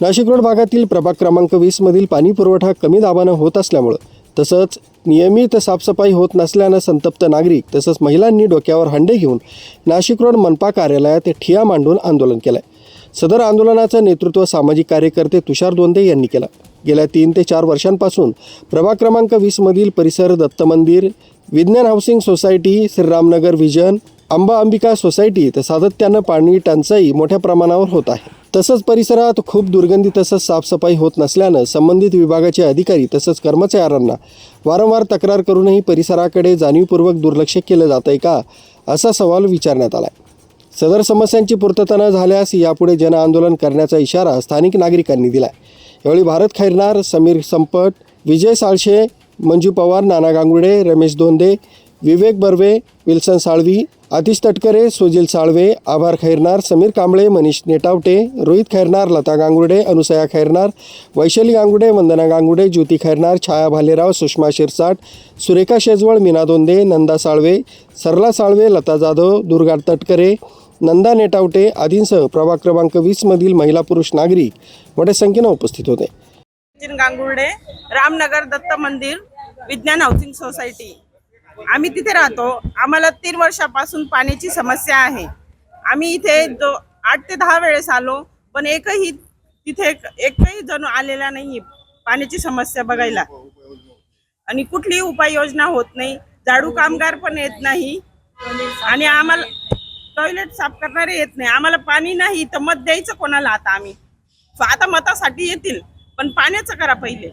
Nashik road भागातील प्रभाग क्रमांक वीसमधील पाणी पुरवठा कमी दाबानं होत असल्यामुळं तसंच नियमित साफसफाई होत नसल्यानं संतप्त नागरिक तसंच महिलांनी डोक्यावर हंडे घेऊन नाशिक रोड मनपा कार्यालयात ठिया मांडून आंदोलन केलंय. सदर आंदोलनाचं नेतृत्व सामाजिक कार्यकर्ते तुषार दोंदे यांनी केलं. गेल्या तीन ते चार वर्षांपासून प्रभाग क्रमांक वीसमधील परिसर दत्त मंदिर Vigyan housing society Shriramnagar vision Amba Ambika society तर सातत्यानं पाणी टंचाई मोठ्या प्रमाणावर होत आहे. तसंच परिसरात खूप दुर्गंधी तसंच साफसफाई होत नसल्यानं संबंधित विभागाचे अधिकारी तसंच कर्मचाऱ्यांना वारंवार तक्रार करूनही परिसराकडे जाणीवपूर्वक दुर्लक्ष केलं जात आहे का असा सवाल विचारण्यात आला आहे सदर समस्यांची पूर्तता न झाल्यास यापुढे जनआंदोलन करण्याचा इशारा स्थानिक नागरिकांनी दिला आहे यावेळी भारत खैरनार समीर संपट विजय साळशे मंजू पवार नाना गांगुडे रमेश धोंदे विवेक बर्वे विल्सन साळवी आतिश तटकरे सुजिल साळवे आभार खैरनार समीर कांबळे मनीष नेटावटे रोहित खैरनार लता गांगुडे अनुसया खैरनार वैशाली गांगुडे वंदना गांगुडे ज्योती खैरनार छाया भालेराव सुषमा शिरसाट सुरेखा शेजवळ मीना दोंदे नंदा साळवे सरला साळवे लता जाधव दुर्गा तटकरे नंदा नेटावटे आदींसह प्रभाग क्रमांक वीसमधील महिला पुरुष नागरिक मोठ्या संख्येनं उपस्थित होते. गांगुर्डे रामनगर दत्त मंदिर विज्ञान हाऊसिंग सोसायटी. आम्ही तिथे राहतो. आम्हाला तीन वर्षापासून पाण्याची समस्या आहे. आम्ही इथे दो आठ ते दहा वेळेस आलो पण एकही तिथे एकही जण आलेला नाही पाण्याची समस्या बघायला. आणि कुठलीही उपाययोजना होत नाही. झाडू कामगार पण येत नाही. आणि आम्हाला टॉयलेट साफ करणारे येत नाही. आम्हाला पाणी नाही तर मत द्यायचं कोणाला आता आम्ही? आता मतासाठी येतील पण पाण्याचं करा पहिले.